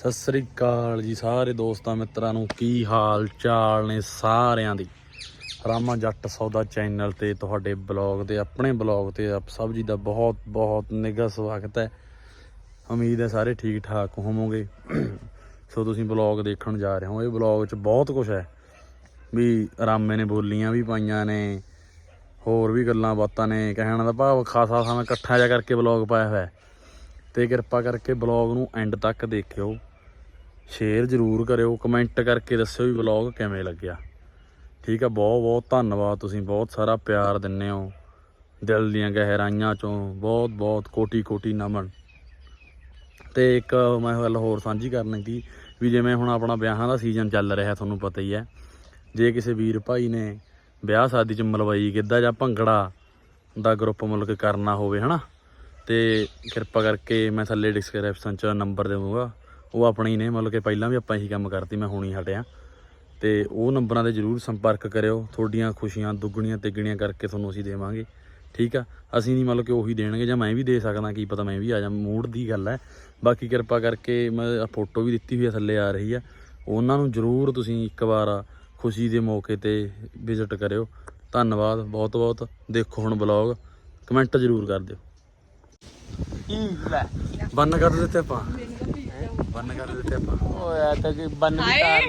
ਸਤਿ ਸ੍ਰੀ ਅਕਾਲ ਜੀ ਸਾਰੇ ਦੋਸਤਾਂ ਮਿੱਤਰਾਂ ਨੂੰ, ਕੀ ਹਾਲ ਚਾਲ ਨੇ ਸਾਰਿਆਂ ਦੀ? ਰਾਮਾ ਜੱਟ ਸੌਦਾ ਚੈਨਲ ਤੇ ਤੁਹਾਡੇ ਬਲੌਗ ਤੇ, ਆਪਣੇ ਬਲੌਗ ਤੇ ਆਪ ਸਭ ਜੀ ਦਾ ਬਹੁਤ ਬਹੁਤ ਨਿੱਘਾ ਸਵਾਗਤ ਹੈ। ਉਮੀਦ ਹੈ ਸਾਰੇ ਠੀਕ ਠਾਕ ਹੋਵੋਗੇ। ਸੋ ਤੁਸੀਂ ਬਲੌਗ ਦੇਖਣ ਜਾ ਰਹੇ ਹੋ। ਇਹ ਬਲੌਗ 'ਚ ਬਹੁਤ ਕੁਝ ਹੈ। ਵੀ ਰਾਮੇ ਨੇ ਬੋਲੀਆਂ ਵੀ ਪਾਈਆਂ ਨੇ, ਹੋਰ ਵੀ ਗੱਲਾਂ ਬਾਤਾਂ ਨੇ, ਕਹਿਣ ਦਾ ਭਾਵ ਖਾਸਾ ਸਮਾਂ ਇਕੱਠਾ ਜਿਹਾ ਕਰਕੇ ਬਲੌਗ ਪਾਇਆ ਹੋਇਆ ਹੈ। ਤੇ ਕਿਰਪਾ ਕਰਕੇ ਬਲੌਗ ਨੂੰ ਐਂਡ ਤੱਕ ਦੇਖਿਓ। ਸ਼ੇਅਰ ਜ਼ਰੂਰ ਕਰਿਓ ਕਮੈਂਟ ਕਰਕੇ ਦੱਸਿਓ ਵੀ ਬਲੌਗ ਕਿਵੇਂ ਲੱਗਿਆ। ਠੀਕ ਆ, ਬਹੁਤ ਬਹੁਤ ਧੰਨਵਾਦ ਤੁਸੀਂ, ਬਹੁਤ ਸਾਰਾ ਪਿਆਰ ਦਿੰਦੇ ਹੋ। ਦਿਲ ਦੀਆਂ ਗਹਿਰਾਈਆਂ ਚੋਂ ਬਹੁਤ ਬਹੁਤ ਕੋਟੀ ਕੋਟੀ ਨਮਨ। ਤੇ ਇੱਕ ਮੈਂ ਗੱਲ ਹੋਰ ਸਾਂਝੀ ਕਰਨ ਦੀ ਵੀ ਜਿਵੇਂ ਹੁਣ ਆਪਣਾ ਵਿਆਹਾਂ ਦਾ ਸੀਜ਼ਨ ਚੱਲ ਰਿਹਾ, ਤੁਹਾਨੂੰ ਪਤਾ ਹੀ ਹੈ। ਜੇ ਕਿਸੇ ਵੀਰ ਭਾਈ ਨੇ ਵਿਆਹ ਸ਼ਾਦੀ ਚ ਮਲਵਈ ਗਿੱਧਾ ਜਾਂ ਭੰਗੜਾ ਦਾ ਗਰੁੱਪ ਮੁਲਕ ਕਰਨਾ ਹੋਵੇ, ਹਨਾ? ਤੇ ਕਿਰਪਾ ਕਰਕੇ ਮੈਂ ਥੱਲੇ ਡਿਸਕ੍ਰਿਪਸ਼ਨ ਚ ਨੰਬਰ ਦੇਵਾਂਗਾ। ਉਹ ਆਪਣੇ ਹੀ ਨੇ ਮਤਲਬ ਕਿ ਪਹਿਲਾਂ ਵੀ ਆਪਾਂ ਇਹੀ ਕੰਮ ਕਰਤੀ ਮੈਂ ਹੁਣੀ ਹਟਿਆ। ਤੇ ਉਹ ਨੰਬਰਾਂ ਤੇ ਜਰੂਰ ਸੰਪਰਕ ਕਰਿਓ ਤੁਹਾਡੀਆਂ ਖੁਸ਼ੀਆਂ ਦੁੱਗਣੀਆਂ ਤਿੱਗਣੀਆਂ ਕਰਕੇ ਤੁਹਾਨੂੰ ਅਸੀਂ ਦੇਵਾਂਗੇ ਠੀਕ ਆ? ਅਸੀਂ ਨਹੀਂ ਮਤਲਬ ਕਿ ਉਹੀ ਦੇਣਗੇ ਜਾਂ ਮੈਂ ਵੀ ਦੇ ਸਕਦਾ ਕੀ ਪਤਾ ਮੈਂ ਵੀ ਆ ਜਾ ਮੂਡ ਦੀ ਗੱਲ ਹੈ ਬਾਕੀ ਕਿਰਪਾ ਕਰਕੇ ਮੈਂ ਫੋਟੋ ਵੀ ਦਿੱਤੀ ਹੋਈ ਆ ਥੱਲੇ ਆ ਰਹੀ ਆ। ਉਹਨਾਂ ਨੂੰ ਜਰੂਰ ਤੁਸੀਂ ਇੱਕ ਵਾਰ ਖੁਸ਼ੀ ਦੇ ਮੌਕੇ ਤੇ ਵਿਜ਼ਿਟ ਕਰਿਓ। ਧੰਨਵਾਦ ਬਹੁਤ ਬਹੁਤ। ਦੇਖੋ ਹੁਣ ਬਲੌਗ ਕਮੈਂਟ ਜਰੂਰ ਕਰ ਦਿਓ। ਬੰਨ ਕਰ ਦਿੱਤੇ ਆਪਾਂ। ਬੰਨ ਕਰ ਦਿੱਤੇ ਆਪਾਂ। ਓਏ ਤਾਂ ਕਿ ਬੰਨ ਵੀ ਤਾਰ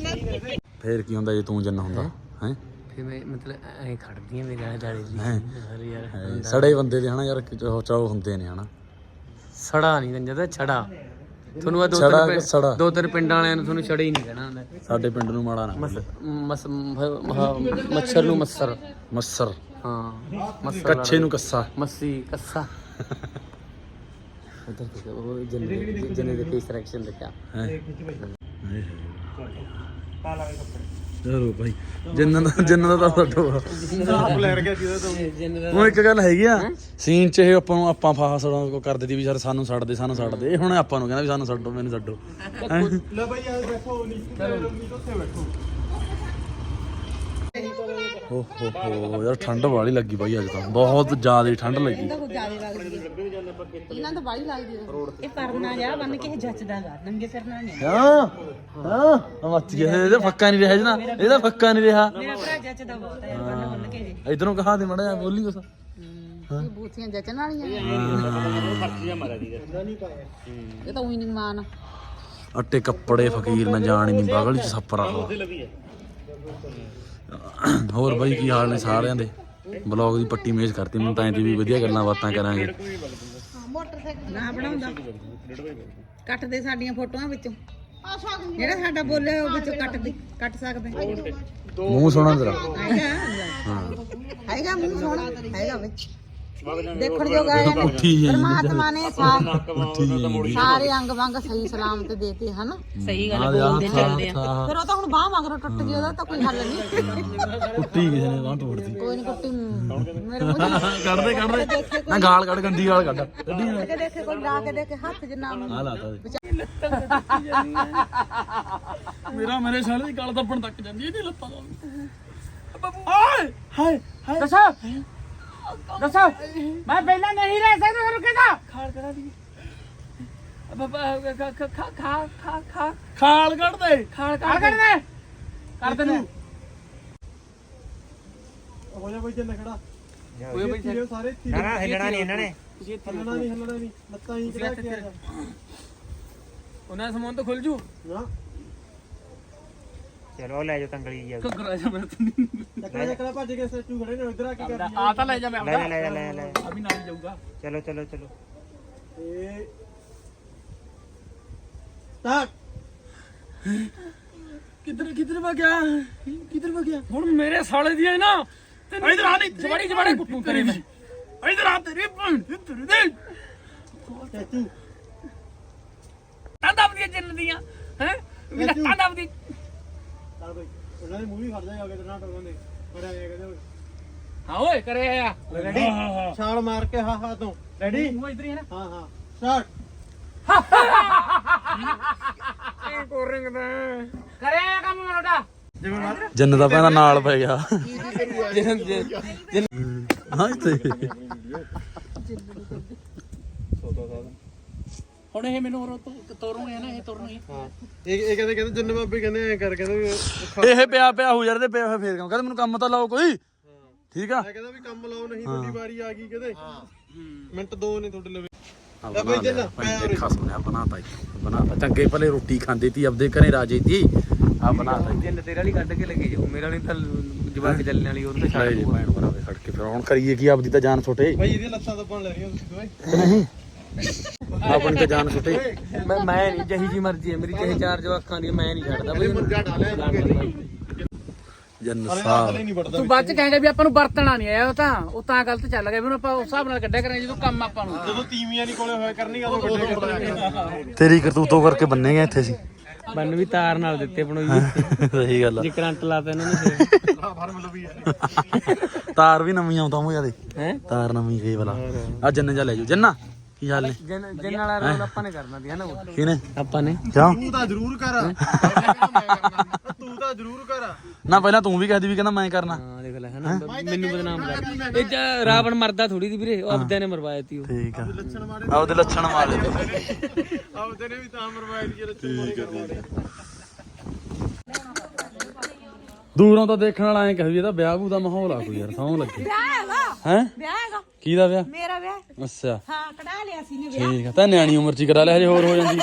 ਨਾਲ ਫੇਰ ਕੀ ਹੁੰਦਾ ਜੇ ਤੂੰ ਜੰਨ ਹੁੰਦਾ? ਹੈ? ਫਿਰ ਮੈਂ ਮਤਲਬ ਐ ਖੜਦੀਆਂ ਮੇਰੇ ਗਾਲੇ ਦਾਲੇ ਜੀ ਹੈਂ? ਅਰੇ ਯਾਰ ਸੜੇ ਬੰਦੇ ਦੇ ਹਨਾ ਯਾਰ ਚਾਹ ਚਾਹ ਹੁੰਦੇ ਨੇ ਹਨਾ। ਸੜਾ ਨਹੀਂ ਗੰਜਾ ਤਾਂ ਛੜਾ। ਤੁਹਾਨੂੰ ਆ ਦੋ ਤਿੰਨ? ਦੋ ਤਿੰਨ ਪਿੰਡਾਂ ਵਾਲਿਆਂ ਨੂੰ ਤੁਹਾਨੂੰ ਛੜਾ ਹੀ ਨਹੀਂ ਕਹਿਣਾ ਹੁੰਦਾ। ਸਾਡੇ ਪਿੰਡ ਨੂੰ ਮਾੜਾ ਨਾ ਮਸ ਮੱਛਰ ਨੂੰ ਮੱਸਰ। ਮੱਸਰ। ਹਾਂ ਮੱਸਰ ਕੱਛੇ ਨੂੰ ਕੱਸਾ। ਮੱਸੀ ਕੱਸਾ। ਉਧਰ ਤੇ ਉਹ ਜਨੇ ਜਨੇ ਦੇ ਫੇਸ ਰਿਐਕਸ਼ਨ ਦੇਖਿਆ ਹੈ। ਚਲੋ ਭਾਈ। ਜਿੰਨਾਂ ਦਾ ਜਿੰਨਾਂ ਦਾ ਤਾਂ ਛੱਡੋ ਜਨੇ ਦਾ ਉਹ। ਇੱਕ ਗੱਲ ਹੈਗੀ ਆ। ਸੀਨ ਚ ਇਹ ਆਪਾਂ ਨੂੰ ਆਪਾਂ ਫਾਸੜਾ ਕੋ ਕਰ ਦਿੱਤੀ ਵੀ ਸਰ ਸਾਨੂੰ ਛੱਡ ਦੇ ਸਾਨੂੰ ਛੱਡ ਦੇ ਇਹ ਹੁਣ ਆਪਾਂ ਨੂੰ ਕਹਿੰਦਾ ਵੀ ਸਾਨੂੰ ਛੱਡੋ ਮੈਨੂੰ ਛੱਡੋ ਹੈਂ? ਓ ਹੋ ਹੋ ਯਾਰ ਠੰਡ ਵਾਲੀ ਲੱਗੀ ਬਾਈ ਅੱਜ ਤਾਂ। ਬਹੁਤ ਜ਼ਿਆਦਾ ਠੰਡ ਲੱਗੀ। ਇਹਨਾਂ ਤਾਂ ਬਾੜੀ ਲੱਗਦੀ ਆ ਇਹ ਪਰਨਾ ਜਾ ਬੰਨ ਕੇ ਜੱਚਦਾ ਗਾ ਨੰਗੇ ਸਿਰ ਨਾਲ ਨਹੀਂ। ਹਾਂ ਹਾਂ ਮੱਚ ਗਿਆ। ਇਹਦਾ ਫੱਕਾ ਨਹੀਂ ਰਿਹਾ ਜਨਾ ਇਹਦਾ ਫੱਕਾ ਨਹੀਂ ਰਿਹਾ। ਮੇਰਾ ਭਰਾ ਜੱਚਦਾ ਬਹੁਤ ਹੈ ਬੰਨ ਬੰਨ ਕੇ ਜੀ। ਇਧਰੋਂ ਕਹਾ ਦੇ ਮੜਾ ਬੋਲੀ ਕੁਛ। ਇਹ ਬੂਥੀਆਂ ਜੱਚਣ ਵਾਲੀਆਂ ਇਹ ਤਾਂ ਉਹੀ ਨਹੀਂ ਮਾਨ। ਅੱਟੇ ਕੱਪੜੇ ਫਕੀਰ ਨਾ ਜਾਣ ਨਹੀਂ ਬਗਲ ਚ ਸੱਪਰਾ ਹੋਰ ਬਾਈ ਕੀ ਹਾਲ ਨੇ ਸਾਰਿਆਂ ਦੇ? ਬਲੌਗ ਦੀ ਪੱਟੀ ਮੇਜ਼ ਕਰਤੀ ਮੈਨੂੰ ਤਾਂ ਦੀ ਵੀ ਵਧੀਆ ਗੱਲਾਂ ਬਾਤਾਂ ਕਰਾਂਗੇ। ਨਾ ਬਣਾਉਂਦਾ। ਕੱਟ ਦੇ ਸਾਡੀਆਂ ਫੋਟੋਆਂ ਵਿੱਚੋਂ। ਜਿਹੜਾ ਸਾਡਾ ਬੋਲਿਆ ਉਹ ਵਿੱਚੋਂ ਕੱਟ ਦੇ ਕੱਟ ਸਕਦੇ। ਮੂੰਹ ਸੋਹਣਾ ਤੇਰਾ। ਹੈਗਾ ਹੈਗਾ ਮੂੰਹ ਸੋਹਣਾ ਹੈਗਾ ਦੇਖਣ ਜੋਗਾ ਹੈ ਉੱਠੀ ਜੀ ਪਰਮਾਤਮਾ ਨੇ ਸਾ- ਉੱਠੀ ਸਾਰੇ ਅੰਗ ਵੰਗ ਸਹੀ ਸਲਾਮਤ ਦੇਤੇ ਹਨ। ਸਹੀ ਆ ਦੇ ਆ। ਥਾ ਫਿਰ ਉਹ ਤਾਂ ਹੁਣ ਬਾਹ ਮਗਰੋਂ ਟੁੱਟ ਗਈ ਉਹਦਾ ਤਾਂ ਕੋਈ ਹੱਲ ਨਹੀਂ। ਕੁੱਟੀ ਕਿਸੇ ਨੇ ਬਾਂਹ ਤੋੜਦੀ ਕੋਈ ਨਹੀਂ ਕੁੱਟੀ ਮੇਰੇ ਮੂੰਹ 'ਚ ਕੱਢ ਦੇ ਕੱਢ ਦੇ ਨਾ ਗਾਲ ਕੱਢ ਗੰਦੀ ਗਾਲ ਕੱਢ। ਕੱਢੀ ਨਾ। ਕੇ ਦੇਖੇ ਕੋਈ ਲਾ ਕੇ ਦੇਖੇ ਹੱਥ ਜਿੰਨਾ ਆ ਲਾਤਾ ਦੇ ਮੇਰਾ ਮੇਰੇ ਸਾਲੇ ਦੀ ਗਲ ਦੱਬਣ ਤੱਕ ਜਾਂਦੀ ਇਹਦੀ ਲੱਤਾਂ ਦਾ। ਹਾਏ ਹਾਏ ਹਾਏ। ਦੱਸੋ। ਦੱਸੋ ਮੈਂ ਪਹਿਲਾਂ ਨਹੀਂ ਰਹਿ ਸਕਦਾ ਤੁਹਾਨੂੰ ਕਹਿੰਦਾ ਖਾਲ ਕਰਾ ਦੀ ਖਾ ਖਾ ਖਾ ਖਾ ਖਾ ਖਾਲ ਕੱਢ ਦੇ। ਖਾਲ ਕਰ ਦੇ। ਕਰ ਦੇ ਨੂੰ ਹੋ ਜਾ ਬਈ ਜੰਨ ਖੜਾ। ਓਏ ਬਈ। ਸਾਰੇ ਇੱਥੇ ਨਾ ਨਾ ਹਿੱਲਣਾ ਨਹੀਂ ਇਹਨਾਂ ਨੇ ਹੱਲਣਾ ਨਹੀਂ ਹੱਲਣਾ ਨਹੀਂ। ਲੱਤਾਂ ਹੀ ਕਿਹੜਾ ਕੇ ਆ ਜਾ। ਉਹਨਾਂ ਦਾ ਸਮਾਨ ਤਾਂ ਖੁੱਲ ਜੂ। ਨਾ। ਚਲੋ ਲੈ ਜਾਓ ਤੰਗਲੀ ਜੀ ਘੱਗਰਾ ਜਾ ਮੇਰੇ ਤੋਂ ਨਹੀਂ। ਚੱਕੜਾ ਚੱਕੜਾ ਭੱਜ ਕੇ ਸੱਚੂ ਖੜੇ ਨੇ ਇੱਧਰ ਆ ਕੇ ਕਰ ਆ। ਤਾਂ ਲੈ ਜਾ ਮੈਂ ਲੈ ਲੈ ਲੈ ਲੈ ਲੈ ਅਭੀ ਨਾਲ ਜਾਊਗਾ। ਚਲੋ ਚਲੋ ਚਲੋ। ਇਹ ਸਟਾਰਟ ਕਿੱਧਰ ਕਿੱਧਰ ਵਾ ਗਿਆ? ਕਿੱਧਰ ਵਾ ਗਿਆ? ਹੁਣ ਮੇਰੇ ਸਾਲੇ ਦੀ ਹੈ ਨਾ ਇਧਰ ਆ ਨਹੀਂ ਜਵਾੜੀ ਜਵਾੜੀ ਕੁੱਟੂ ਤੇਰੀ ਮੈਂ ਇਧਰ ਆ ਤੇਰੀ ਭੈਣ ਇੱਧਰ ਦੇ। ਸੱਚੂ ਤਾਂ ਦਬਦੀਆਂ ਜਿੰਨ ਦੀਆਂ ਹੈ? ਵੀ ਲੱਤਾਂ ਦਬਦੀ। ਚੱਲ ਬਈ। ਉਹਨਾਂ ਦੇ ਮੂੰਹ ਹੀ ਖੜ ਜਾਏਗਾ ਕਿਤੇ ਨਾ ਟੋਗਾਂਦੇ ਬੜਾ ਇਹ ਕਹਿੰਦੇ ਓਏ ਹਾਂ ਓਏ ਕਰੇ ਆ ਰੈਡੀ ਛਾਲ ਮਾਰ ਕੇ ਹਾ ਹਾ ਤੋਂ। ਰੈਡੀ ਮੂੰਹ ਇਧਰ ਹੀ ਹੈ ਨਾ? ਹਾਂ ਹਾਂ। ਸਟਾਰਟ ਕੋਰਿੰਗ ਦਾ। ਕਰੇ ਆ ਕੰਮ ਮੋਟਾ ਜੰਨ ਦਾ ਪੈਣਾ ਨਾਲ ਪੈ ਗਿਆ। ਹਾਂ। ਤੇ ਹੁਣ ਇਹ ਮੈਨੂੰ ਹੋਰ ਤੋਰੂਗੇ ਨਾ ਇਹ ਤੁਰਨਗੇ। ਹਾਂ। ਇਹ ਇਹ ਕਹਿੰਦੇ ਕਹਿੰਦੇ ਜੰਨ ਬਾਬੇ ਕਹਿੰਦੇ ਐ ਕਰ ਕਹਿੰਦੇ ਵੀ ਇਹ ਪਿਆ ਪਿਆ ਹੋ ਯਾਰ ਤੇ ਪਿਆ ਹੋਇਆ ਫੇਰ ਕੰਮ ਕਹਿੰਦਾ ਮੈਨੂੰ ਕੰਮ ਤਾਂ ਲਾਓ ਕੋਈ। ਠੀਕ ਆ? ਮੈਂ ਕਹਿੰਦਾ ਵੀ ਕੰਮ ਲਾਓ ਨਹੀਂ ਤੁਹਾਡੀ ਵਾਰੀ ਆ ਗਈ ਕਦੇ ਮਿੰਟ ਦੋ ਨੇ ਤੁਹਾਡੇ ਲਵੇ। ਆ ਲੈ ਬਣਾ ਬਈ ਲਿਆ ਜੰਨਾ, ਭਾਈ ਦੇਖਾ ਸੁਣਿਆ ਬਣਾਤਾ ਜੀ ਬਣਾਤਾ। ਚੰਗੇ ਭਲੇ ਰੋਟੀ ਖਾਂਦੇ ਤੀ ਆਪਦੇ ਘਰੇ ਰਾਜੇ ਦੀ ਆ ਬਣਾਤਾ ਜੀ ਜਿੰਨ ਤੇਰੇ ਵਾਲੀ ਕੱਢ ਕੇ ਲੱਗੀ ਜਾਊ ਮੇਰੇ ਵਾਲੀ ਤਾਂ ਜਵਾਕ ਚੱਲਣ ਵਾਲੀ ਉਹ ਤਾਂ ਲੈ ਜੀ ਭੈਣ ਭਰਾਵੇ ਖੜ ਕੇ ਫਿਰ ਹੁਣ ਕਰੀਏ ਕੀ ਆਪਦੀ ਤਾਂ ਜਾਨ ਛੁੱਟੇ ਭਾਈ ਇਹਦੀਆਂ ਲੱਤਾਂ ਦੱਬਣ ਲੈ ਰਹੀਆਂ ਤੁਸੀਂ ਦੋਏ ਆਪਣੀ ਤਾਂ ਜਾਨ ਛੁੱਟੇ ਮੈਂ ਮੈਂ ਨਹੀਂ ਜਹੀ ਜੀ ਮਰਜ਼ੀ ਹੈ। ਮੇਰੀ ਚਾਹੇ ਚਾਰ ਜਵਾਕਾਂ ਦੀ ਮੈਂ ਨਹੀਂ ਛੱਡਦਾ। ਬਈ ਜਨ ਸਾਹਿਬ ਤੂੰ ਬਾਅਦ ਚ ਕਹੇਗਾ ਵੀ ਆਪਾਂ ਨੂੰ ਵਰਤਣਾ ਨਹੀਂ ਆਇਆ ਉਹ ਤਾਂ ਉਹ ਤਾਂ ਗਲਤ ਚੱਲ ਗਿਆ। ਵੀ ਹੁਣ ਆਪਾਂ ਉਸ ਹਿਸਾਬ ਨਾਲ ਕੱਢਿਆ ਕਰਾਂਗੇ ਜਦੋਂ ਕੰਮ ਆਪਾਂ ਨੂੰ। ਜਦੋਂ ਤੀਵੀਆਂ ਨਹੀਂ ਕੋਲੇ ਹੋਇਆ ਕਰਨੀ ਉਦੋਂ ਕੱਢੇ ਕੱਢੇ ਤੇਰੀ ਕਰਤੂਤੋਂ ਕਰਕੇ ਬੰਨੇਗਾ ਇੱਥੇ ਸੀ ਬੰਨ ਵੀ ਤਾਰ ਨਾਲ ਦਿੱਤੇ ਬਣੋ ਸਹੀ ਗੱਲ ਆ। ਜੀ ਕਰੰਟ ਲਾਤਾ ਇਹਨਾਂ ਨੇ ਫਿਰ। ਤਾਰ ਵੀ ਨਵੀਂ ਆਉਂਦਾ ਮੂੰਹ ਦੇ ਹੈ? ਤਾਰ ਨਵੀਂ ਗਈ ਵਾਲਾ ਆ ਜੰਨ ਜਾ ਲੈ ਜਾਓ। ਜੰਨਾ। ਕੀ ਹਾਲ ਨੇ? ਜਿੰਨ ਜਿੰਨ ਵਾਲਾ ਰੋਲ ਆਪਾਂ ਨੇ ਕਰਨਾ ਦੀ ਹੈ ਨਾ ਉਹ। ਕਿਨੇ ਆਪਾਂ ਨੇ। ਕਿਉਂ? ਤੂੰ ਤਾਂ ਜ਼ਰੂਰ ਕਰ। ਤੂੰ ਤਾਂ ਜ਼ਰੂਰ ਕਰ। ਨਾ ਪਹਿਲਾਂ ਤੂੰ ਵੀ ਕਹਦੀ ਵੀ ਕਹਿੰਦਾ ਮੈਂ ਕਰਨਾ। ਹਾਂ ਦੇਖ ਲੈ ਹੈ ਨਾ ਮੈਨੂੰ ਬਦਨਾਮ ਕਰ ਇਹ ਚ ਰਾਵਣ ਮਰਦਾ ਥੋੜੀ ਦੀ ਵੀਰੇ ਉਹ ਆਪਦੇ ਨੇ ਮਰਵਾਇਆ ਤੀ ਉਹ। ਠੀਕ ਆ। ਆਪਦੇ ਲੱਛਣ ਮਾਰੇ ਆਪ ਤੇਰੇ ਵੀ ਤਾਂ ਮਰਵਾਈ ਦੀ ਰੱਚੇ ਮਾਰੇ ਕਰਦੇ ਦੂਰੋਂ ਤਾਂ ਦੇਖਣ ਵਾਲਾ ਐਂ ਕਹੇ ਇਹਦਾ ਵਿਆਹ ਵੂ ਦਾ ਮਾਹੌਲ ਆ ਕੋਈ ਯਾਰ ਸੌਂ ਲੱਗੇ। ਵਿਆਹ ਹੈਗਾ? ਹੈ? ਵਿਆਹ ਹੈਗਾ। ਕੀ ਦਾ ਵਿਆਹ? ਮੇਰਾ ਵਿਆਹ ਅੱਛਾ। ਹਾਂ ਕਢਾ ਲਿਆ ਸੀ ਨੇ ਵਿਆਹ। ਠੀਕ ਆ ਤਾਂ ਨਿਆਣੀ ਉਮਰ ਚ ਹੀ ਕਰਾ ਲਿਆ ਹਜੇ ਹੋਰ ਹੋ ਜਾਂਦੀ।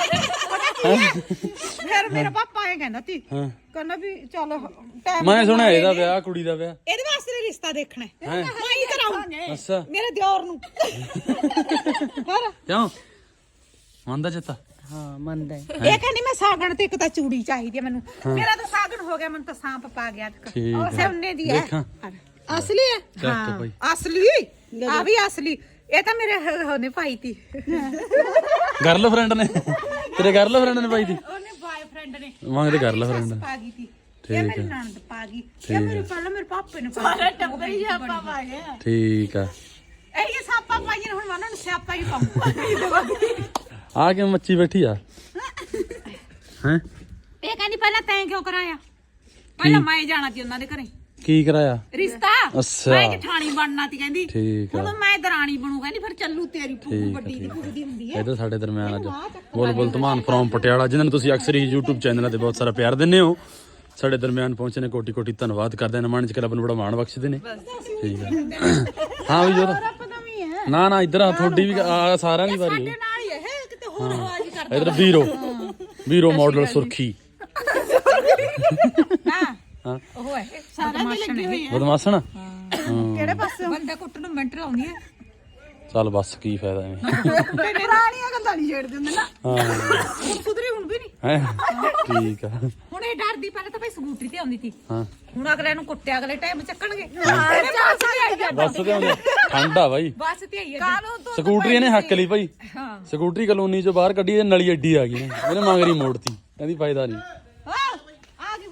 ਫਿਰ ਮੇਰਾ ਪਾਪਾ ਇਹ ਕਹਿੰਦਾ ਸੀ ਹਾਂ। ਕਹਿੰਦਾ ਵੀ ਚੱਲ ਟਾਈਮ ਮੈਂ ਸੁਣਿਆ ਇਹਦਾ ਵਿਆਹ ਕੁੜੀ ਦਾ ਵਿਆਹ। ਇਹਦੇ ਵਾਸਤੇ ਰਿਸ਼ਤਾ ਦੇਖਣਾ ਹੈ। ਮੈਂ ਹੀ ਅੱਛਾ। ਮੇਰੇ ਦਿਓਰ ਨੂੰ। ਹੋਰ। ਕਿਉਂ? ਮੰਨਦਾ ਚਿੱਤਾ? ਹਾਂ ਮੰਨਦਾ ਹੈ। ਇਹ ਕਹਿੰਦੀ ਮੈਂ ਸਾਗਣ ਤੇ ਇੱਕ ਤਾਂ ਚੂੜੀ ਚਾਹੀਦੀ ਹੈ ਮੈਨੂੰ। ਮੇਰਾ ਤਾਂ ਸਾਗਣ ਹੋ ਗਿਆ ਮੈਨੂੰ ਤਾਂ ਸਾਂਪ ਪਾ ਗਿਆ ਠੀਕ ਉਹ ਸੋਨੇ ਦੀ ਹੈ। ਦੇਖਾਂ। ਅਸਲੀ ਹੈ? ਚੱਕ ਭਾਈ। ਅਸਲੀ? ਆ ਵੀ ਅਸਲੀ। ਇਹ ਤਾਂ ਮੇਰੇ ਉਹਨੇ ਪਾਈ ਤੀ। ਗਰਲਫ੍ਰੈਂਡ ਨੇ। ਤੇਰੇ ਗਰਲਫ੍ਰੈਂਡ ਨੇ ਪਾਈ ਦੀ ਉਹਨੇ ਬਾਇਫ੍ਰੈਂਡ ਨੇ। ਮੰਗਦੇ ਗਰਲਫ੍ਰੈਂਡ ਪਾ ਗਈ ਤੀ। ਇਹ ਮੇਰੀ ਨਣਦ ਪਾ ਗਈ। ਇਹ ਮੇਰੇ ਪਹਿਲਾਂ ਮੇਰੇ ਪਾਪੇ ਨੇ ਪਾ ਸਾਰਾ ਟੱਬਰ ਹੀ ਆਪਾਂ ਪਾ ਗਿਆ ਠੀਕ ਆ। ਇਹ ਸਾਪਾ ਪਾਈਆਂ ਹੁਣ ਉਹਨਾਂ ਨੂੰ ਸਿਆਪਾ ਹੀ ਪਾਉਂਗਾ ਆ ਕੇ ਮੱਛੀ ਬੈਠੀ ਆ? ਹੈ? ਇਹ ਕਹਿੰਦੀ ਪਹਿਲਾਂ ਤੈਂ ਕਿਉਂ ਕਰਾਇਆ? ਪਹਿਲਾਂ ਮੈਂ ਜਾਣਾ ਸੀ ਉਹਨਾਂ ਦੇ ਘਰੇ। ਕੀ ਕਰਾਇਆ? ਰਿਸ਼ਤਾ? ਅੱਛਾ। ਮੈਂ ਜਠਾਣੀ ਬਣਨਾ ਸੀ ਕਹਿੰਦੀ। ਠੀਕ ਹੁਣ ਮੈਂ ਦਰਾਣੀ ਬਣੂ ਕਹਿੰਦੀ ਫਿਰ ਚੱਲੂ ਤੇਰੀ ਫੁੱਫੂ ਵੱਡੀ ਦੀ ਕੁੜੀ ਦੀ ਹੁੰਦੀ ਹੈ ਇਹਦਾ ਸਾਡੇ ਦਰਮਿਆਨ ਅੱਜ ਬੁਲਬੁਲ ਧਮਾਨ ਫਰੋਮ ਪਟਿਆਲਾ ਜਿਨ੍ਹਾਂ ਨੂੰ ਤੁਸੀਂ ਅਕਸਰ ਹੀ YouTube ਚੈਨਲਾਂ ਤੇ ਬਹੁਤ ਸਾਰਾ ਪਿਆਰ ਦਿੰਦੇ ਹੋ। ਸਾਡੇ ਦਰਮਿਆਨ ਪਹੁੰਚੇ ਨੇ ਕੋਟੀ ਕੋਟੀ ਧੰਨਵਾਦ ਕਰਦੇ ਹਾਂ ਨਿਮਾਣ ਚ ਕਲਬ ਨੂੰ ਬੜਾ ਮਾਣ ਬਖਸ਼ਦੇ ਨੇ। ਠੀਕ ਹੈ ਹਾਂ ਵੀ ਜੋਰ ਨਾ ਨਾ ਇੱਧਰ ਆ ਤੁਹਾਡੀ ਵੀ ਸਾਰਿਆਂ ਦੀ ਵਾਰੀ ਹੈ ਇੱਧਰ ਵੀਰੋ ਵੀਰੋ ਮਾਡਲ ਸੁਰਖੀ। ਹਾਂ। ਹਾਂ। ਉਹ ਹੈ ਸਾਰਿਆਂ ਦੀ ਲੱਗੀ ਹੋਈ ਹੈ। ਬਦਮਾਸ਼ਣ ਕਿਹੜੇ ਪਾਸੇ ਬੰਦਾ ਕੁੱਟ ਨੂੰ ਮਿੰਟ ਲਾਉਂਦੀ ਹੈ ਚੱਲ ਬਸ ਕੀ ਫਾਇਦਾ ਐਵੇਂ। ਪੁਰਾਣੀਆਂ ਗੱਲਾਂ ਨਹੀਂ ਛੇੜਦੇ ਹੁੰਦੇ ਨਾ। ਹਾਂ। ਹੁਣ ਸੁਧਰੀ ਹੁਣ ਵੀ ਨਹੀਂ। ਹੈ? ਠੀਕ ਆ। ਹੁਣ ਇਹ ਡਰਦੀ ਪਹਿਲਾਂ ਤਾਂ ਭਾਈ ਸਕੂਟਰੀ ਤੇ ਆਉਂਦੀ ਸੀ। ਹਾਂ। ਹੁਣ ਅਗਲੇ ਨੂੰ ਕੁੱਟਿਆ ਅਗਲੇ ਟਾਈਮ ਚੱਕਣਗੇ। ਬੱਸ ਤੇ ਆਈ ਹੈ ਬੱਸ ਤੇ ਆਉਂਦੇ ਠੰਡ ਆ ਬਾਈ। ਬੱਸ ਤੇ ਆਈ ਹੈ ਤੂੰ ਸਕੂਟਰੀ ਇਹਨੇ ਹੱਕ ਲਈ ਭਾਈ। ਸਕੂਟਰੀ ਕਲੋਨੀ ਚੋਂ ਬਾਹਰ ਕੱਢੀ ਤੇ ਨਲੀ ਐਡੀ ਆ ਗਈ ਨੇ। ਇਹਨੇ ਮੰਗਰੀ ਮੋੜਤੀ। ਕਹਿੰਦੀ ਫਾਇਦਾ ਨਹੀਂ। ਆ ਗਈ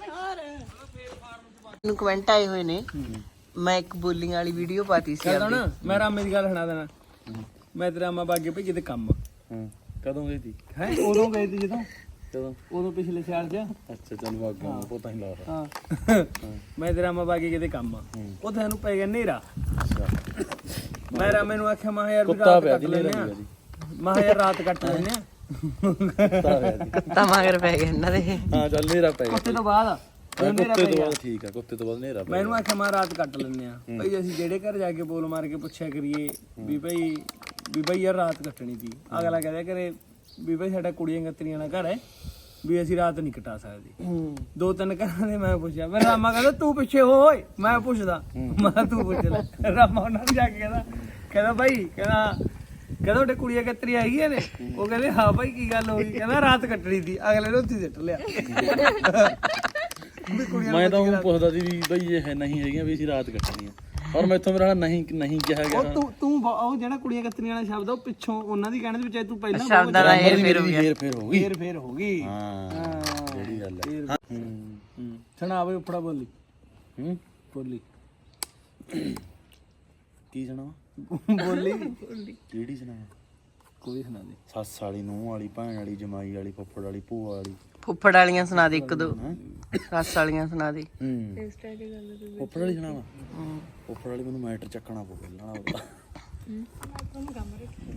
ਨੂੰ ਕਮੈਂਟ ਆਏ ਹੋਏ ਨੇ। ਮੈਂ ਇੱਕ ਬੋਲਿੰਗ ਵਾਲੀ ਵੀਡੀਓ ਪਾਤੀ ਸੀ ਆਪਦੀ। ਨਾ ਮੈਂ ਰਾਮੇ ਦੀ ਗੱਲ ਸੁਣਾ ਦੇਣਾ। ਮੈਂ ਤੇਰਾ ਅੰਮਾ ਬਾਗੇ ਭਈ ਕਿਤੇ ਕੰਮ। ਹਾਂ। ਕਦੋਂ ਗਈ ਤੀ ਹੈ? ਉਦੋਂ ਗਏ ਸੀ ਜਦੋਂ। ਕਦੋਂ? ਉਦੋਂ ਪਿਛਲੇ ਸਾਲ ਚ। ਅੱਛਾ ਤੈਨੂੰ ਅੱਗੋਂ ਪਤਾ ਨਹੀਂ ਲੱਗਦਾ। ਹਾਂ। ਮੈਂ ਤੇਰਾ ਅੰਮਾ ਬਾਗੇ ਕਿਤੇ ਕੰਮ। ਉਹ ਤੈਨੂੰ ਪੈ ਗਿਆ ਨੇਰਾ ਮੈਂ ਰਾਮੇ ਨੂੰ ਆਖਿਆ ਮਾ ਯਾਰ ਰਾਤ ਪਿਆ ਕੱਟ ਲੈਨੇ ਨੇਰਾ ਆ। ਮਾ ਯਾਰ ਰਾਤ ਕੱਟ ਲੈਨੇ ਆ। ਤਾਂ ਮਗਰ ਪੈ ਗਏ ਇਹਨਾਂ ਦੇ। ਹਾਂ ਚੱਲ ਨੇਰਾ ਪੈ ਗਿਆ। ਕੁੱਤੇ ਤੋਂ ਬਾਅਦ। ਕੁੱਤੇ ਤੋਂ ਬਾਅਦ ਠੀਕ ਆ ਕੁੱਤੇ ਤੋਂ ਬਾਅਦ ਨੇਰਾ ਪੈ ਮੈਂ ਇਹਨੂੰ ਆਖਿਆ ਮੈਂ ਰਾਤ ਕੱਟ ਲੈਨੇ ਆ। ਭਾਈ ਅਸੀਂ ਜਿਹੜੇ ਘਰ ਜਾ ਕੇ ਬੋਲ ਮਾਰ ਕੇ ਪੁੱਛਿਆ ਕਰੀਏ ਵੀ ਭਾਈ ਵੀ ਭਾਈ ਯਾਰ ਰਾਤ ਕੱਟਣੀ ਸੀ। ਅਗਲਾ ਕਹਿੰਦਾ ਕਰੇ ਵੀ ਭਾਈ ਸਾਡਾ ਕੁੜੀਆਂ ਗੱਤਰੀਆਂ ਦਾ ਘਰ ਹੈ ਵੀ ਅਸੀਂ ਰਾਤ ਨਹੀਂ ਕਟਾ ਸਕਦੇ। ਦੋ ਤਿੰਨ ਘਰਾਂ ਦੇ ਮੈਂ ਪੁੱਛਿਆ ਮੈਂ ਰਾਮਾ ਕਹਿੰਦਾ ਤੂੰ ਪਿੱਛੇ ਹੋ ਓਏ। ਮੈਂ ਪੁੱਛਦਾ। ਮੈਂ ਕਿਹਾ ਤੂੰ ਪੁੱਛ ਲੈ। ਰਾਮਾ ਉਹਨਾਂ ਨੂੰ ਜਾ ਕੇ ਕਹਿੰਦਾ ਕਹਿੰਦਾ ਭਾਈ ਕਹਿੰਦਾ ਕਹਿੰਦਾ ਤੁਹਾਡੇ ਕੁੜੀਆਂ ਗੱਤਰੀਆਂ ਹੈਗੀਆਂ ਨੇ? ਉਹ ਕਹਿੰਦੇ ਹਾਂ ਭਾਈ ਕੀ ਗੱਲ ਹੋ ਗਈ? ਕਹਿੰਦਾ ਰਾਤ ਕੱਟਣੀ ਸੀ। ਅਗਲੇ ਨੇ ਉੱਥੇ ਸਿੱਟ ਲਿਆ। ਵੀ ਕੁੜੀਆਂ ਮੈਂ ਤਾਂ ਉਹ ਪੁੱਛਦਾ ਸੀ ਵੀ ਬਈ ਇਹ ਹੈ ਨਹੀਂ ਹੈਗੀਆਂ ਵੀ ਅਸੀਂ ਰਾਤ ਕੱਟਣੀ ਆ। ਔਰ ਮੈਥੋਂ ਮੇਰਾ ਨਹੀਂ ਨਹੀਂ ਕਿਹਾ ਗਿਆ। ਉਹ ਤੂੰ ਤੂੰ ਬ- ਉਹ ਜਿਹੜਾ ਕੁੜੀਆਂ ਕਤਰੀਆਂ ਵਾਲਾ ਸ਼ਬਦ ਆ, ਉਹ ਪਿੱਛੋਂ ਉਹਨਾਂ ਦੀ ਕਹਿਣ ਦੇ ਵਿੱਚ ਤੂੰ ਪਹਿਲਾਂ ਸ਼ਬਦਾਂ ਦਾ। ਇਹ ਫਿਰ ਫੇਰ ਫੇਰ ਹੋ ਗਈ। ਫੇਰ ਫੇਰ ਹੋ ਗਈ। ਹਾਂ ਜਿਹੜੀ ਗੱਲ ਹੈ। ਹੂੰ ਹੂੰ। ਸੁਣਾ ਬਈ ਉਪੜਾ ਬੋਲੀ। ਹੂੰ? ਬੋਲੀ। ਕੀ ਸੁਣਾਵਾ ਬੋਲੀ। ਕਿਹੜੀ ਸੁਣਾਵਾ ਕੋਈ ਸੁਣਾ ਦੇ ਸੱਸ ਵਾਲੀ ਨੂੰਹ ਵਾਲੀ ਭੈਣ ਵਾਲੀ ਜਮਾਈ ਵਾਲੀ ਫੁੱਫੜ ਵਾਲੀ ਭੂਆ ਵਾਲੀ। ਫੁੱਫੜ ਵਾਲੀਆਂ ਸੁਣਾ ਦੇ ਇੱਕ ਦੋ। ਸੱਸ ਵਾਲੀਆਂ ਸੁਣਾ ਦੇ। ਹੂੰ ਫੁੱਫੜ ਵਾਲੀ ਸੁਣਾਵਾ ਫੁੱਫੜ ਵਾਲੀ ਮੈਨੂੰ ਮੈਟਰ ਚੱਕਣਾ ਪਊ ਪਹਿਲਾਂ ਉਹਦਾ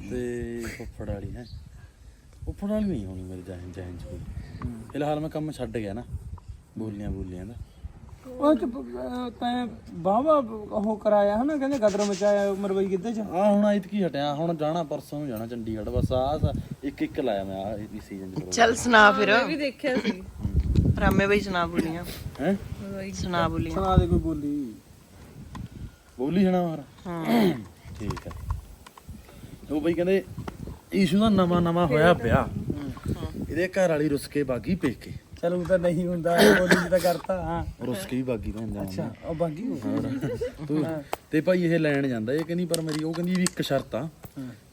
ਤੇ ਫੁੱਫੜ ਵਾਲੀ ਹੈ। ਉੱਪਰ ਵਾਲੀ ਨਹੀਂ ਹੋਣੀ ਮੇਰੀ ਜਹਨ ਜਹਨ ਚ ਕੋਈ। ਫਿਲਹਾਲ ਮੈਂ ਕੰਮ ਛੱਡ ਗਿਆ ਨਾ। ਬੋਲੀਆਂ ਬੋਲੀਆਂ ਦਾ। ਉਹ ਚ ਤੈਂ ਬਾਵਾ ਉਹ ਕਰਾਇਆ ਹਨਾ ਕਹਿੰਦੇ ਗਦਰ ਮਚਾਇਆ ਮਰਵਈ ਕਿੱਦੇ ਚ। ਆ ਹੁਣ ਐਤਕੀ ਹਟਿਆ ਹੁਣ ਜਾਣਾ ਪਰਸੋਂ ਨੂੰ ਜਾਣਾ ਚੰਡੀਗੜ੍ਹ ਬਸ ਆ ਇੱਕ ਇੱਕ ਲਾਇਆ ਮੈਂ ਆ ਇਸ ਸੀਜ਼ਨ ਚ। ਚੱਲ ਸੁਣਾ ਫਿਰ। ਵੀ ਦੇਖਿਆ ਸੀ। ਰਾਮੇ ਬਈ ਸੁਣਾ ਬੋਲੀਆਂ। ਹੈ? ਸੁਣਾ ਬੋਲੀਆਂ। ਸੁਣਾ ਦੇ ਕੋਈ ਬੋਲੀ। ਬੋਲੀ ਜਣਾ ਮਾਰ ਹਾਂ। ਠੀਕ ਹੈ ਉਹ ਬਈ ਕਹਿੰਦੇ ਈਸ਼ੂ ਦਾ ਨਵਾਂ ਨਵਾਂ ਹੋਇਆ ਪਿਆ। ਇਹਦੇ ਘਰ ਵਾਲੀ ਰੁੱਸ ਕੇ ਬਾਗੀ ਪੇਕੇ। ਚਲ ਉਹ ਤਾਂ ਨਹੀਂ ਹੁੰਦਾ ਬੋਲੀ ਜੀ ਤਾਂ ਕਰਤਾ ਹਾਂ। ਰੁੱਸ ਕੇ ਵੀ ਬਾਗੀ ਭੈਣ ਜਾਨ ਅੱਛਾ ਉਹ ਬਾਗੀ ਹੋ ਤੂੰ ਤੇ ਭਾਈ ਇਹ ਲੈਣ ਜਾਂਦਾ ਇਹ ਕਹਿੰਦੀ ਪਰ ਮੇਰੀ ਉਹ ਕਹਿੰਦੀ ਵੀ ਇੱਕ ਸ਼ਰਤ ਆ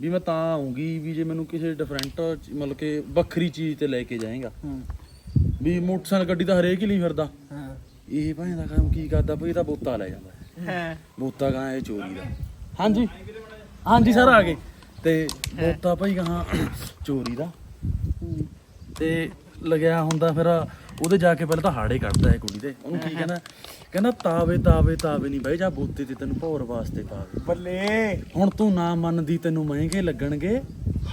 ਵੀ ਮੈਂ ਤਾਂ ਆਉਂਗੀ ਵੀ ਜੇ ਮੈਨੂੰ ਕਿਸੇ ਡਿਫਰੈਂਟ ਮਤਲਬ ਕਿ ਵੱਖਰੀ ਚੀਜ਼ ਤੇ ਲੈ ਕੇ ਜਾਏਗਾ। ਹੂੰ। ਵੀ ਮੋਟਰਸਾਈਕਲ ਗੱਡੀ ਤਾਂ ਹਰੇਕ ਹੀ ਲਈ ਫਿਰਦਾ। ਹਾਂ। ਇਹ ਭਾਈ ਦਾ ਕੰਮ ਕੀ ਕਰਦਾ ਭਈ ਤਾਂ ਬੋਤਾ ਲੈ ਜਾਂਦਾ। ਹਾਂ। ਬੋਤਾ ਗਾਂ ਇਹ ਚੋਰੀ ਦਾ? ਹਾਂਜੀ। ਹਾਂਜੀ ਸਰ ਆ ਗਏ। ਤੇ ਬੋਤਾ ਭਾਈ ਗਾਂ ਚੋਰੀ ਦਾ? ਤੇ ਲਗਿਆ ਹੁੰਦਾ ਫਿਰ ਉਹਦੇ ਜਾ ਕੇ ਪਹਿਲਾਂ ਤਾਂ ਹਾੜੇ ਕੱਢਦਾ ਹੈ ਕੁੜੀ ਦੇ। ਉਹਨੂੰ ਕੀ ਕਹਿੰਦਾ? ਕਹਿੰਦਾ ਤਾਵੇ ਤਾਵੇ ਤਾਵੇ ਨਹੀਂ ਬਈ ਜਾ ਬੋਤੇ ਤੇ ਤੈਨੂੰ ਭੌਰ ਵਾਸਤੇ ਪਾਵੇ ਬੱਲੇ। ਹੁਣ ਤੂੰ ਨਾ ਮੰਨਦੀ ਤੈਨੂੰ ਮਹਿੰਗੇ ਲੱਗਣਗੇ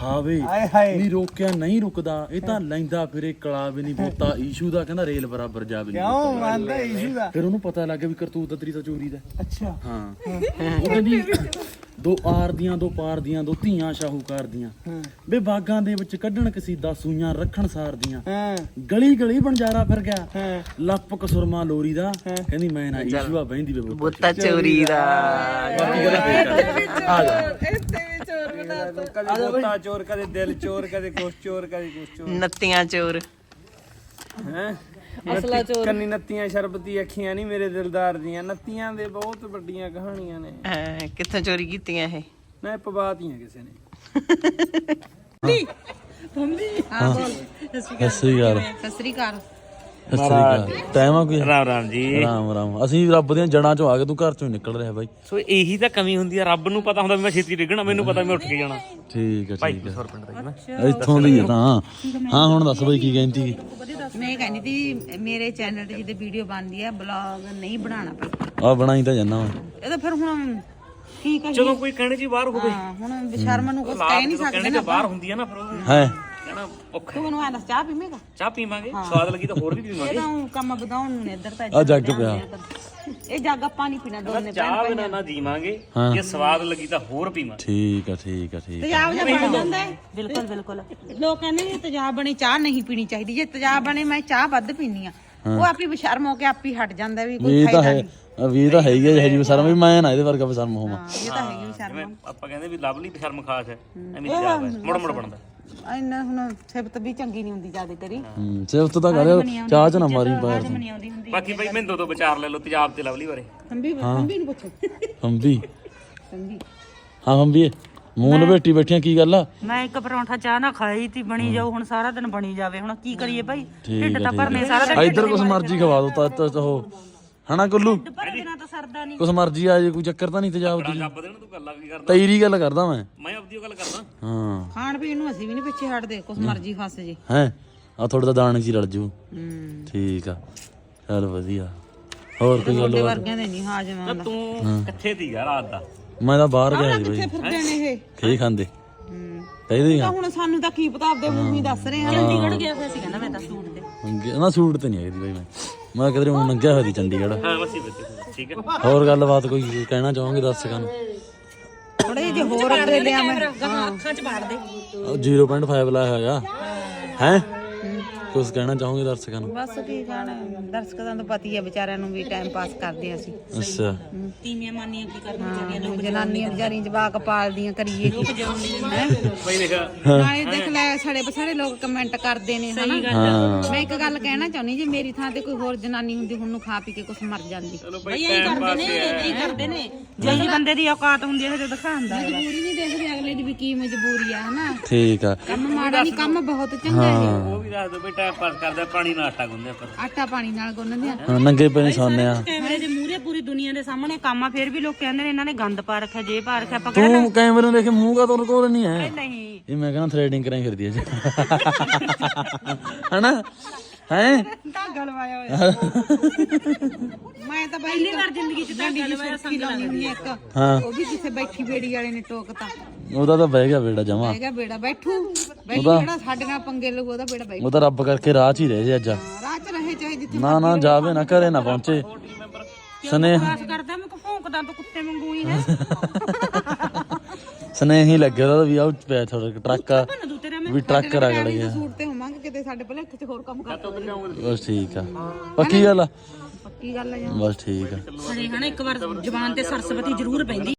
ਹਾਵੇ। ਆਏ ਹਾਏ। ਨਹੀਂ ਰੋਕਿਆ ਨਹੀਂ ਰੁਕਦਾ। ਇਹ ਤਾਂ ਲੈਂਦਾ ਫਿਰੇ ਕਲਾ ਵੀ ਨਹੀਂ ਬੋਤਾ ਈਸ਼ੂ ਦਾ ਕਹਿੰਦਾ ਰੇਲ ਬਰਾਬਰ ਜਾਵੇ। ਨਹੀਂ ਕਿਉਂ? ਮੰਨਦਾ ਇਸ਼ੂ ਦਾ। ਫਿਰ ਉਹਨੂੰ ਪਤਾ ਲੱਗ ਗਿਆ ਵੀ ਕਰਤੂਤ ਤੇਰੀ ਤਾਂ ਚੋਰੀ ਦਾ। ਅੱਛਾ। ਹਾਂ। ਉਹ ਕਹਿੰਦੀ ਦੋ ਆਰ ਦੀਆਂ ਦੋ ਪਾਰ ਦੀਆਂ ਦੋ ਧੀਆਂ ਸ਼ਾਹੂਕਾਰ ਦੀਆਂ। ਹਾਂ। ਵੇ ਬਾਗਾਂ ਦੇ ਵਿੱਚ ਕੱਢਣ ਕਸੀਦਾ ਸੂਈਆਂ ਰੱਖਣ ਸਾਰ ਦੀਆਂ। ਹਾਂ। ਗਲੀ ਗਲੀ ਬੰਜਾਰਾ ਫਿਰ ਗਿਆ। ਹਾਂ। ਲੱਪ ਕਸੁਰਮਾ ਲੋਰੀ ਦਾ। ਕਹਿੰਦੀ ਮੈਂ ਨਾ ਈਸ਼ੂਆ ਬਹਿੰਦੀ ਵੇ ਬੋਤਾ ਚੋਰੀ ਦਾ। ਬਾਕੀ ਗੱਲਾਂ ਫੇਰ ਕਰ ਆ। ਜਾ। ਕਦੇ ਬੋਤਾ ਚੋਰ ਕਦੇ ਦਿਲ ਚੋਰ ਕਦੇ ਕੁਛ ਚੋਰ ਕਦੇ ਕੁਛ ਚੋਰ। ਨੱਤੀਆਂ ਚੋਰ। ਹੈ? ਅਸਲਾ ਚੋਰ। ਕੰਨੀ ਨੱਤੀਆਂ ਸ਼ਰਬਤੀ ਅੱਖੀਆਂ ਨਹੀਂ ਮੇਰੇ ਦਿਲਦਾਰ ਦੀਆਂ। ਨੱਤੀਆਂ ਦੇ ਬਹੁਤ ਵੱਡੀਆਂ ਕਹਾਣੀਆਂ ਨੇ। ਹਾਂ, ਕਿੱਥੋਂ ਚੋਰੀ ਕੀਤੀਆਂ ਇਹ? ਨਾ ਇਹ ਪਵਾਤੀਆਂ ਕਿਸੇ ਨੇ। ਹਾਂ। ਬੋਲ। ਸਤਿ ਸ੍ਰੀ ਅਕਾਲ। ਸਤਿ ਸ੍ਰੀ ਅਕਾਲ ਸਤਿ ਸ੍ਰੀ ਅਕਾਲ ਟਾਈਮ ਆ ਕੋਈ? ਰਾਮ ਰਾਮ ਜੀ। ਰਾਮ ਰਾਮ। ਅਸੀਂ ਰੱਬ ਦੀਆਂ ਜੜਾਂ ਚੋਂ ਆ ਕੇ ਤੂੰ ਘਰ ਚੋਂ ਹੀ ਨਿਕਲ ਰਿਹਾ ਬਾਈ। ਸੋ ਇਹੀ ਤਾਂ ਕਮੀ ਹੁੰਦੀ ਆ ਰੱਬ ਨੂੰ ਪਤਾ ਹੁੰਦਾ ਵੀ ਮੈਂ ਛੇਤੀ ਡਿੱਗਣਾ ਮੈਨੂੰ ਪਤਾ ਮੈਂ ਉੱਠ ਕੇ ਜਾਣਾ। ਠੀਕ ਹੈ ਠੀਕ ਹੈ ਸੌਰ ਪਿੰਡ ਦਾ ਮੈਂ ਇੱਥੋਂ ਦੀ ਹੈ ਤਾਂ ਹਾਂ। ਹੁਣ ਦੱਸ ਬਾਈ ਕੀ ਕਹਿੰਦੀ? ਮੈਂ ਕਹਿੰਦੀ ਸੀ ਮੇਰੇ ਚੈਨਲ ਤੇ ਜਿਹਦੇ ਵੀਡੀਓ ਬਣਦੀ ਹੈ ਬਲੌਗ ਨਹੀਂ ਬਣਾਉਣਾ ਪਈ ਆ ਬਣਾਈ ਤਾਂ ਵਾ ਇਹ ਤਾਂ ਫਿਰ ਹੁਣ ਕੀ ਕਹੀ ਜਦੋਂ ਕੋਈ ਕਹਿਣੇ ਜੀ ਬਾਹਰ ਹੋਵੇ। ਹਾਂ ਹੁਣ ਬਿਸ਼ਰਮ ਨੂੰ ਕੁਝ ਕਹਿ ਨਹੀਂ ਸਕਦੇ ਨਾ ਬਾਹਰ ਹੁੰਦੀ ਆ ਨਾ ਫਿਰ ਹੈ। ਕਹਿਣਾ ਔਖਾ ਤੂੰ ਮੈਨੂੰ ਐਂ ਦੱਸ ਚਾਹ ਪੀਵੇਂਗਾ? ਚਾਹ ਪੀਵਾਂਗੇ ਸਵਾਦ ਲੱਗੀ ਤਾਂ ਹੋਰ ਵੀ ਇਹ ਪੀਵਾਂਗੇ ਤਾਂ ਊਂ ਕੰਮ ਵਧਾਉਣ ਨੂੰ ਨੇ ਇੱਧਰ ਤਾਂ ਆ ਜੱਗ ਪਿਆ। ਇਹ ਜੱਗ ਆਪਾਂ ਨਹੀਂ ਪੀਣਾ ਦੋਨੇ ਚਾਹ ਬਿਨਾਂ ਨਾ ਜੀਵਾਂਗੇ ਜੇ ਸਵਾਦ ਲੱਗੀ ਤਾਂ ਹੋਰ ਪੀਵਾਂਗੇ। ਠੀਕ ਆ ਠੀਕ ਆ ਠੀਕ ਆ। ਤੇਜ਼ਾਬ ਜਿਹਾ ਬਣ ਜਾਂਦਾ ਹੈ। ਬਿਲਕੁਲ ਬਿਲਕੁਲ। ਲੋਕ ਕਹਿੰਦੇ ਨੇ ਤੇਜ਼ਾਬ ਬਣੀ ਚਾਹ ਨਹੀਂ ਪੀਣੀ ਚਾਹੀਦੀ। ਜੇ ਤੇਜ਼ਾਬ ਬਣੇ ਮੈਂ ਚਾਹ ਵੱਧ ਪੀਨੀ ਆ ਉਹ ਆਪੀ ਬਸ਼ਰਮ ਹੋ ਕੇ ਆਪੀ ਹਟ ਜਾਂਦਾ ਵੀ ਵੀ ਕੋਈ ਇਹ ਤਾਂ ਫਾਇਦਾ ਹੈ ਨਹੀਂ। ਆ ਵੀ ਇਹ ਤਾਂ ਹੈ ਹੀ ਹੈ ਹਜੀ ਸ਼ਰਮ ਵੀ ਮੈਂ ਨਾ ਇਹਦੇ ਵਰਗਾ ਬਸਰਮ ਹੋਵਾਂ। ਇਹ ਤਾਂ ਹੈਗੀ ਬਸ਼ਰਮ। ਜਿਵੇਂ ਆਪਾਂ ਕਹਿੰਦੇ ਵੀ ਲਵਲੀ ਸ਼ਰਮ ਖਾਸ ਹੈ ਐਵੇਂ ਤੇਜ਼ਾਬ ਹੈ ਮੁੜ ਮੁੜ ਬਣਦਾ। ਇੰਨਾ ਹੁਣ ਸਿਫਤ ਵੀ ਚੰਗੀ ਨਹੀਂ ਹੁੰਦੀ ਜ਼ਿਆਦਾ ਤੇਰੀ। ਹੂੰ ਸਿਫਤ ਤਾਂ ਕਰ ਚਾਹ ਚ ਨਾ ਮਾਰੀ ਬਾਹਰ। ਤੂੰ। ਨਹੀਂ ਆਉਂਦੀ ਹੁੰਦੀ ਬਾਕੀ ਬਈ ਮੈਨੂੰ ਤੋਂ ਵਿਚਾਰ ਲੈ ਲਓ ਤੇਜ਼ਾਬ ਤੇ ਲਵਲੀ ਬਾਰੇ। ਹੰਬੀ ਹੰਬੀ ਨੂੰ ਪੁੱਛੋ। ਹੰਬੀ। ਹੰਬੀ। ਹਾਂ ਹੰਬੀ ਮੂੰਹ ਲਪੇਟੀ ਬੈਠੀਆਂ ਕੀ ਗੱਲ ਆ? ਮੈਂ ਇੱਕ ਪਰੌਂਠਾ ਚਾਹ ਨਾ ਖਾਈ ਤੀ ਬਣੀ ਜਾਊ ਹੁਣ ਸਾਰਾ ਦਿਨ ਬਣੀ ਜਾਵੇ। ਹੁਣ ਕੀ ਕਰੀਏ ਭਾਈ ਢਿੱਡ ਤਾਂ ਭਰਨੇ ਸਾਰਾ ਦਿਨ ਇੱਧਰ ਕੁਛ ਮਰਜ਼ੀ ਖਵਾ ਦੋ ਤਾਂ ਉਹ ਹਨਾ ਕੁੱਲੂ? ਭਰ ਬਿਨਾ ਤਾਂ ਸਰਦਾ ਨਹੀਂ। ਕੁਛ ਮਰਜ਼ੀ ਆ ਜੇ ਕੋਈ ਚੱਕਰ ਤਾਂ ਨਹੀਂ ਤੇਜਾਬ ਦੀ ਰੱਬ ਦੇ ਨੂੰ ਤੂੰ ਗੱਲਾਂ ਕੀ ਕਰਦਾ? ਤੇਰੀ ਗੱਲ ਕਰਦਾ ਮੈਂ। ਮੈਂ ਆਪਦੀ ਓ ਗੱਲ ਕਰਦਾ। ਹਾਂ। ਖਾਣ ਪੀਣ ਨੂੰ ਅਸੀਂ ਵੀ ਨਹੀਂ ਪਿੱਛੇ ਹਟਦੇ ਕੁਛ ਮਰਜ਼ੀ ਫਸ ਜੇ। ਹੈ? ਆ ਥੋੜਾ ਤਾਂ ਦਾਣੇ ਹੀ ਰਲ ਜੂ। ਹੂੰ। ਠੀਕ ਆ। ਚੱਲ ਵਧੀਆ। ਹੋਰ ਕੋਈ ਗੱਲ ਤੁਹਾਡੇ ਵਰਗਿਆਂ ਦੇ ਨਹੀਂ ਹਾਜ਼ਮ ਆਉਂਦਾ। ਤੂੰ ਕਿੱਥੇ ਦੀ ਯਾਰ ਰਾਤ ਦਾ? ਮੈਂ ਤਾਂ ਬਾਹਰ ਗਿਆ ਸੀ ਕਿੱਥੇ ਬਈ ਫਿਰਦੇ ਨੇ ਇਹ? ਖੇ ਖਾਂਦੇ। ਹੂੰ। ਕਹਿੰਦੇ ਤਾਂ ਹੁਣ ਸਾਨੂੰ ਤਾਂ ਕੀ ਪਤਾ ਆਪਦੇ ਮੂੰਹ ਹੀ ਦੱਸ ਰਹੇ ਆ। ਚੰਡੀਗੜ੍ਹ ਗਿਆ ਹੋਇਆ ਸੀ ਕਹਿੰਦਾ ਮੈਂ ਤਾਂ ਸੂਟ ਤੇ। ਨਾ ਸੂਟ ਤੇ ਨਹੀਂ ਆਈ ਦੀ ਬਈ ਮੈਂ। ਮੈਂ ਕਿਧਰੇ ਹੁਣ ਨੰਗਿਆ ਹੋਇਆ ਸੀ ਚੰਡੀਗੜ੍ਹ। ਹਾਂ ਬਸ ਹੀ ਬੱਚੇ ਠੀਕ ਹੈ। ਹੋਰ ਗੱਲਬਾਤ ਕੋਈ ਕਹਿਣਾ ਚਾਹੋਗੇ ਦਰਸ਼ਕਾਂ ਨੂੰ ਥੋੜੇ ਜਿਹੇ ਹੋਰ ਅੱਗੇ ਲਿਆ ਮੈਂ ਅੱਖਾਂ 'ਚ ਪਾੜ ਦੇ। ਉਹ 0.5 ਲਾਇਆ ਹੈਗਾ ਹੈ? ਕੁਝ ਕਹਿਣਾ ਚਾਹੋਗੇ ਦਰਸ਼ਕਾਂ ਨੂੰ? ਬਸ ਕੀ ਕਹਿਣਾ ਦਰਸ਼ਕਾਂ ਦਾ ਪਤੀ ਹੈ ਵਿਚਾਰਿਆਂ ਨੂੰ ਵੀ ਟਾਈਮ ਪਾਸ ਕਰਦੇ ਅਸੀਂ। ਅੱਛਾ। ਤੀਵੀਆਂ ਮਾਨੀਆਂ ਕੀ ਕਰਨ ਹਾਂ ਜਨਾਨੀਆਂ ਵਿਚਾਰੀਆਂ ਜਵਾਕ ਪਾਲਦੀਆਂ ਕਰੀਏ। ਹੈਂ? ਬਈ ਦੇਖ। ਨਾਲੇ ਦੇਖ ਲੈ ਸਾਡੇ ਬਸਾਰੇ ਲੋਕ ਕਮੈਂਟ ਕਰਦੇ ਨੇ ਹਨਾ? ਹਾਂ। ਮੈਂ ਇੱਕ ਗੱਲ ਕਹਿਣਾ ਚਾਹੁੰਦੀ ਜੇ ਮੇਰੀ ਥਾਂ ਤੇ ਕੋਈ ਹੋਰ ਜਨਾਨੀ ਹੁੰਦੀ ਹੁਣ ਨੂੰ ਖਾ ਪੀ ਕੇ ਕੁਝ ਮਰ ਜਾਂਦੀ। ਬਈ ਟਾਈਮ ਪਾਸ ਕੀ ਕਰਦੇ ਨੇ ਜਿਹੀ ਬੰਦੇ ਦੀ ਔਕਾਤ ਹੁੰਦੀ ਹੈ ਤੇ ਦਿਖਾਉਂਦਾ ਮਜਬੂਰੀ ਨਹੀਂ ਦੇਖਦੇ ਅਗਲੇ ਦੀ ਵੀ ਕੀ ਮਜਬੂਰੀ ਆ ਹਨਾ? ਠੀਕ ਆ। ਕੰਮ ਮਾੜਾ ਨਹੀਂ ਕੰਮ ਬਹੁਤ ਚੰਗਾ ਹੈ। ਉਹ ਵੀ ਦੱਸ ਦੋ ਬਈ ਟਾਈਮ ਪਾਸ ਕਰਦਾ ਪਾਣੀ ਨਾਲ ਆਟਾ ਗੁੰਨਦੇ ਆਪਾਂ। ਆਟਾ ਪਾਣੀ ਨਾਲ ਗੁੰਨਦੇ ਆ ਹਾਂ, ਨੰਗੇ ਪੈਣੀ ਸੌਂਦੇ ਆ ਕੈਮਰੇ ਦੇ ਮੂਹਰੇ ਪੂਰੀ ਦੁਨੀਆ ਦੇ ਸਾਹਮਣੇ ਕੰਮ ਆ ਫਿਰ ਵੀ ਲੋਕ ਕਹਿੰਦੇ ਨੇ ਇਹਨਾਂ ਨੇ ਗੰਦ ਪਾ ਰੱਖਿਆ ਜੇ ਪਾ ਰੱਖਿਆ ਆਪਾਂ ਕਹਿੰਦੇ ਤੂੰ ਕੈਮਰੇ ਨੂੰ ਦੇਖ ਕੇ ਮੂੰਹ ਕਾ ਤੋਂ ਕੋਲ ਨਹੀਂ ਹੈ। ਨਹੀਂ। ਇਹ ਮੈਂ ਕਹਿੰਦਾ ਥ੍ਰੈਡਿੰਗ ਕਰਾਈ ਫਿਰਦੀ ਐ ਜੀ। ਹਨਾ? ਹੈ? ਧਾਗਾ ਲਵਾਇਆ ਹੋਇਆ ਮੈਂ ਤਾਂ ਪਹਿਲੀ ਵਾਰ ਜ਼ਿੰਦਗੀ 'ਚ ਧਾਗਾ ਲਵਾਇਆ ਸੰਗ ਲਾਉਣੀ ਆ ਇੱਕ। ਹਾਂ। ਉਹ ਵੀ ਕਿਸੇ ਬੈਠੀ ਬੇੜੀ ਵਾਲੇ ਨੇ ਟੋਕਤਾ। ਉਹਦਾ ਤਾਂ ਬਹਿ ਗਿਆ ਬੇੜਾ ਜਮਾ। ਮੈਂ ਕਿਹਾ ਬੇੜਾ ਬੈਠੂ। ਬੈਠੀ ਜਿਹੜਾ ਸਾਡੇ ਨਾਲ ਪੰਗੇ ਲਊ ਉਹਦਾ ਬੇੜਾ ਬੈਠੂ। ਉਹ ਤਾਂ ਰੱਬ ਕਰਕੇ ਰਾਹ 'ਚ ਹੀ ਰਹੇ ਜੇ ਅੱਜ। ਰਾਹ 'ਚ ਰਹੇ ਚਾਹੇ ਜਿੱਥੇ ਨਾ ਨਾ ਜਾਵੇ ਨਾ ਘਰੇ ਨਾ ਪਹੁੰਚੇ। ਸਨੇਹ ਕਰਦਾ? ਮੈਂ ਕੋ ਭੌਂਕਦਾ ਤਾਂ ਕੁੱਤੇ ਵਾਂਗੂ ਹੀ ਹੈ। ਸਨੇਹ ਹੀ ਲੱਗਿਆ ਉਹਦਾ ਵੀ ਆਉ ਪਿਆ ਥੋੜਾ ਟਰੱਕ ਆ। ਵੀ ਟਰੱਕ ਰਗੜ ਗਿਆ। ਸੂਟ ਤੇ ਹੋਵਾਂਗੇ ਕਿਤੇ ਸਾਡੇ ਪਹਿਲੇ ਇੱਥੇ ਹੋਰ ਕੰਮ ਕਰਦੇ ਬਸ ਠੀਕ ਆ। ਪੱਕੀ ਗੱਲ ਆ? ਪੱਕੀ ਗੱਲ ਆ ਜਾਂ ਬਸ ਠੀਕ ਆ। ਹਰੇ ਹਨਾ ਇੱਕ ਵਾਰ ਜ਼ਬਾਨ ਤੇ ਸਰਸਵਤੀ ਜ਼ਰੂਰ ਪੈਂਦੀ।